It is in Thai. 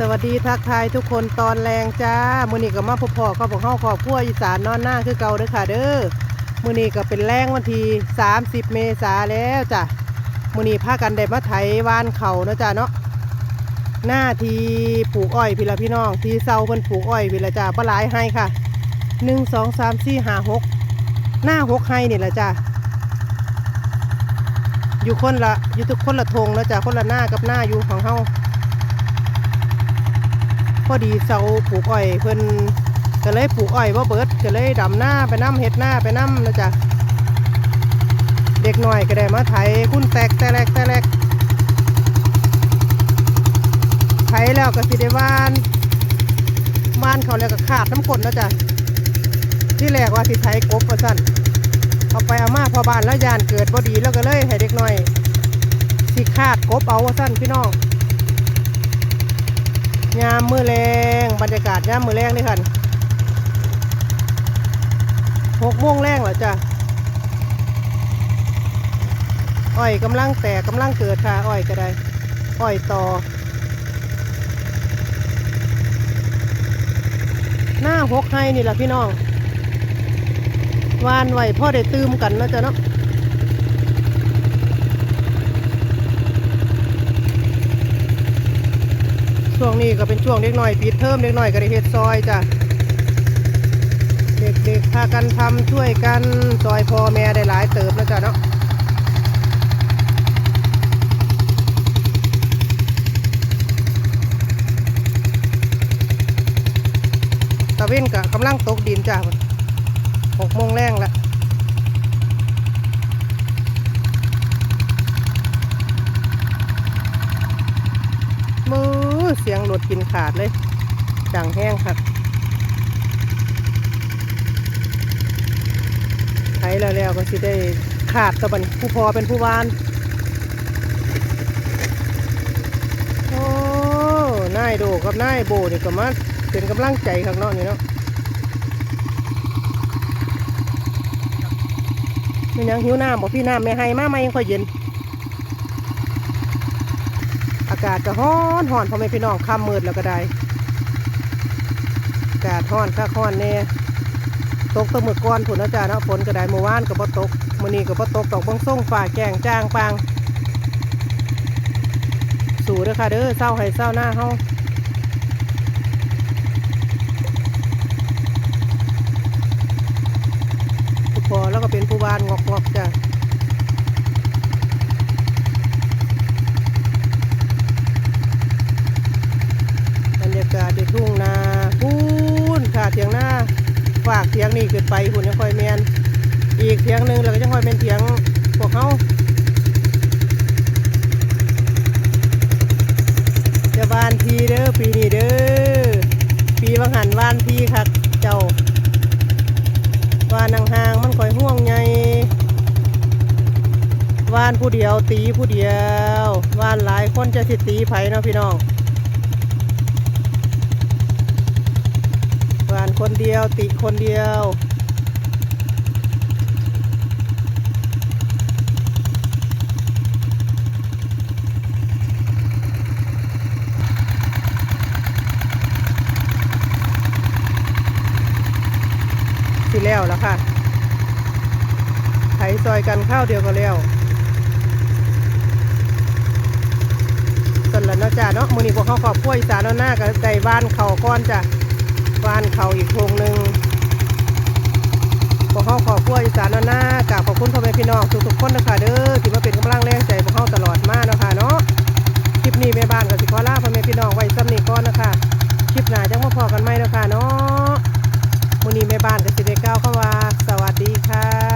สวัสดีทักทายทุกคนตอนแรงจ้ามือนี้ก็มาพบพ่อเขาบอกเฮาขอบพัวอีสานนอนหน้าคือเก่าเด้อค่ะเด้อมือนี้ก็เป็นแรงวันที่30 เมษาแล้วจ้ะมือนี้พากันได้มาไถวานเขาเนาะจ้ะเนาะหน้าทีปลูกอ้อยพี่ละพี่น้อง ทีเซาเพิ่นปลูกอ้อยพี่ละจ้าบ่หลายให้ค่ะหนึ่งสองสามสี่ห้าหกหน้าหกให้นี่แหละจ้าอยู่คนละอยู่ทุกคนละทงแล้วจ้ะคนละหน้ากับหน้าอยู่ของเฮา พอดีเสาปลูกอ้อยเพิ่นก็เลยปลูกอ้อยว่าเบิดก็เลยดำหน้าไปน้ำเห็ดหน้าไปน้ำนะจ๊ะเด็กหน่อยก็ได้มาไถคุณแตกแต่แรกแต่แรกไถแล้วก็สิได้หวานหวานเขาแล้วก็ขาดน้ำกลนแล้วจ้ะที่แรกว่าสิไถกบว่าสั่นเอาไปเอามาพอบ้านแล้วยานเกิดบ่ดีแล้วก็เลยให้เด็กหน่อยสิขาดกบเอาสั่นพี่น้อง ยามมือแรงบรรยากาศยามมือแรงนี่ค่ะหกโมงแรงเหรอจ้ะอ้อยกำลังแตกกำลังเกิดค่ะอ้อยก็ได้อ้อยต่อ หน้าหกให้นี่แหละพี่น้องวานไหวพ่อได้ตืมกันนะจ้ะเนาะ ช่วงนี้ก็เป็นช่วงเด็กน้อยปิดเทอมเด็กน้อยก็ได้เฮ็ดซอยจ้ะเด็กๆพากันทำช่วยกันซอยพ่อแม่ได้หลายเติบแล้วจ้ะเนาะตะเว้นกะกำลังตกดินจ้ะหกโมงแรงละมือ เสียงรถกินขาดเลยจังแห้งครับไถแล้วแล้วก็สิได้ขาดตะบันผู้พอเป็นผู้วาน โอ้นายโดกับนายโบนี่ก็มาเป็นกำลังใจข้างนอกนี่เนาะมันยังหิวน้ำบอกพี่น้ำไม่ให้มาไม่ยังค่อยเย็น อากาศก็ร้อนร้อนพ่อแม่พี่น้องค่ำมืดแล้วก็ได้ อากาศร้อนค่ะร้อนแน่ตกตะมือก้อนผุนอาจารย์เนาะฝนก็ได้เมื่อวานก็บ่ตกมื้อนี้ก็บ่ตกดอกบางส่งฝ่าแกงจ้างปาง สู่เด้อค่ะเด้อเศร้าให้เศร้าหน้าเฮาผู้พอแล้วก็เป็นผู้วานงอกงอกๆจ้ะบรรยากาศที่ทุ่งนาพูนค่ะเถียงหน้าฝากเถียงนี่ขึ้นไปหุ่นยังคอยแมนอีกเถียงหนึ่งแล้วก็ยังคอยเป็นเถียงพวกเฮาจะวานทีเด้อปีนี้เด้อปีบางหันวานทีคักเจ้าวานนางหางๆมันคอยห่วงไงวานผู้เดียวตีผู้เดียววานหลายคนจะสิตีไผเนาะพี่น้องานคนเดียวติคนเดียวสิแล้วแล้วค่ะไถซอยกันข้าวเดียวก็แล้วส่วนละเนาะจ้าเนาะมือนี้พวกเขาขอบพวอีสานเอาหน้ากับได้บ้านเขาก้อนจ้ะ ว่านเขาอีกพวงหนึ่งพวกเขาขอบคุณอีสานนานากราบขอบคุณพ่อแม่พี่น้องทุกๆคนนะคะเด้อที่มาเป็นกำลังแรงใจพวกเขาตลอดมากนะคะเนาะคลิปนี้แม่บ้านกับสิขอลาพ่อแม่พี่น้องไว้ซ้ำนี้ก่อนนะคะคลิปหน้าจะมาพอกันไหมนะคะเนาะมูนีแม่บ้านกับสิเดก้าวเข้าว่าสวัสดีค่ะ